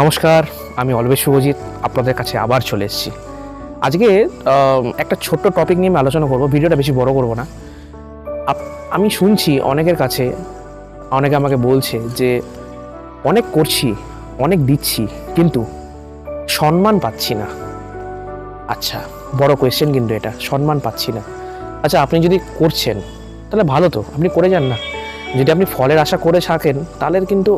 নমস্কার, আমি অলবেশ শুভজিৎ, আপনাদের কাছে আবার চলে এসেছি। আজকে একটা ছোট্ট টপিক নিয়ে আমি আলোচনা করব, ভিডিওটা বেশি বড় করব না। আমি শুনছি অনেকের কাছে, অনেকে আমাকে বলছে যে, অনেক করছি, অনেক দিচ্ছি, কিন্তু সম্মান পাচ্ছি না। আচ্ছা বড় কোয়েশ্চেন কিন্তু এটা, সম্মান পাচ্ছি না। আচ্ছা আপনি যদি করছেন, তাহলে ভালো তো, আপনি করে যান না। যদি আপনি ফলের আশা করে থাকেন, তাহলে কিন্তু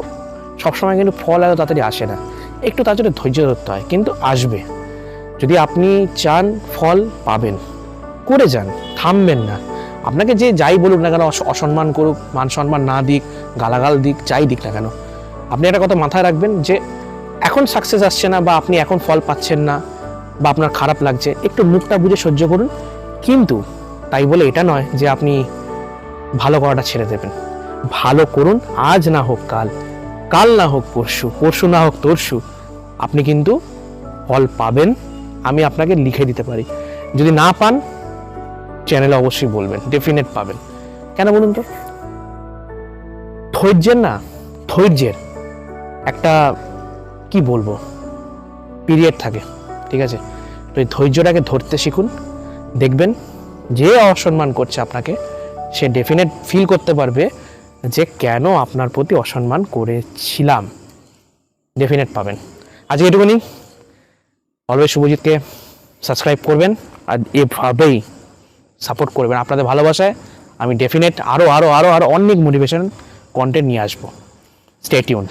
সবসময় কিন্তু ফল এত তাড়াতাড়ি আসে না। একটু তার জন্য ধৈর্য ধরতে হয়, কিন্তু আসবে। যদি আপনি চান ফল পাবেন, করে যান, থামবেন না। আপনাকে যে যাই বলুক না কেন, অস- অসম্মান করুক, মান সম্মান না দিক, গালাগাল দিক, যাই দিক না কেন, আপনি একটা কথা মাথায় রাখবেন যে এখন সাকসেস আসছে না বা আপনি এখন ফল পাচ্ছেন না বা আপনার খারাপ লাগছে, একটু মুখটা বুঝে সহ্য করুন। কিন্তু তাই বলে এটা নয় যে আপনি ভালো করাটা ছেড়ে দেবেন। ভালো করুন, আজ না হোক কাল। কাল না হোক পরশু পরশু না হোক তরশু, আপনি কিন্তু ফল পাবেন, আমি আপনাকে লিখে দিতে পারি। যদি না পান চ্যানেলে অবশ্যই বলবেন ডেফিনেট পাবেন। কেন বলুন তো? ধৈর্যের না, ধৈর্যের একটা, কি বলব পিরিয়ড থাকে, ঠিক আছে? তো এই ধৈর্যটাকে ধরতে শিখুন, দেখবেন যে অসম্মান করছে আপনাকে, সে ডেফিনেট ফিল করতে পারবে যে কেন আপনার প্রতি অসম্মান করেছিলাম। ডেফিনেট পাবেন। আজকে এটুকুনি। অলওয়েজ শুভজিৎকে সাবস্ক্রাইব করবেন আর এভাবেই সাপোর্ট করবেন। আপনাদের ভালোবাসায় আমি ডেফিনেট আরও আরও আরও আরও অনেক মোটিভেশন কন্টেন্ট নিয়ে আসব। Stay tuned